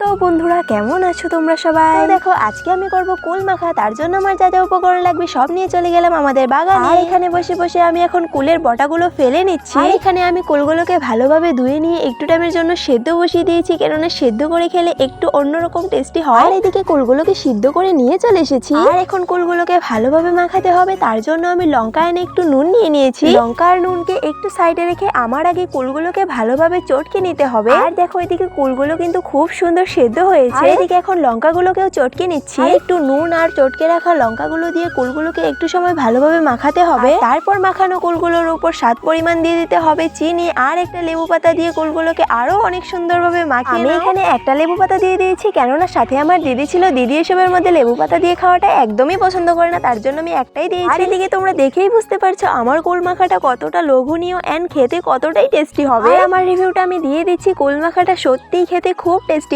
তো বন্ধুরা কেমন আছো তোমরা সবাই? দেখো আজকে আমি করব কুল মাখা তার জন্য আমার যা যা উপকরণ লাগবে সব নিয়ে চলে গেলাম আমাদের বাগানে। আর এখানে বসে বসে আমি এখন কুলের বটাগুলো ফেলে নিচ্ছি। আর এখানে আমি কুলগুলোকে ভালোভাবে ধুয়ে নিয়ে একটু টাইমের জন্য সেদ্ধ বসিয়ে দিয়েছি কেননা সেদ্ধ করে খেলে একটু অন্যরকম টেস্টি হয়। আর এদিকে কুলগুলোকে সিদ্ধ করে নিয়ে চলে এসেছি। আর এখন কুলগুলোকে ভালোভাবে মাখাতে হবে তার জন্য আমি লঙ্কা এনে একটু নুন নিয়ে নিয়েছি। লঙ্কা আর নুনকে একটু সাইডে রেখে আমার আগে কুলগুলোকে ভালোভাবে চটকে নিতে হবে। আর দেখো এদিকে কুলগুলো কিন্তু খুব সুন্দর সেদ্ধ হয়েছে। এদিকে এখন লঙ্কাগুলোকেও চটকে নিচ্ছি। একটু নুন আর চটকে রাখা লঙ্কাগুলো দিয়ে কুলগুলোকে একটু সময় ভালোভাবে মাখাতে হবে। তারপর মাখানো কুলগুলোর উপর স্বাদ পরিমাণ দিয়ে দিতে হবে চিনি আর একটা লেবু পাতা দিয়ে কুলগুলোকে আরও অনেক সুন্দরভাবে মাখিয়ে আমি এখানে একটা লেবু পাতা দিয়ে দিয়েছি কেননা সাথে আমার দিদি ছিল। দিদি এসবের মধ্যে লেবু পাতা দিয়ে খাওয়াটা একদমই পছন্দ করে না তার জন্য আমি একটাই দিয়েছি। আর এদিকে তোমরা দেখেই বুঝতে পারছ আমার কুল মাখাটা কতটা লোভনীয় অ্যান্ড খেতে কতটাই টেস্টি হবে। আমার রিভিউটা আমি দিয়ে দিচ্ছি কুল মাখাটা সত্যিই খেতে খুব টেস্টি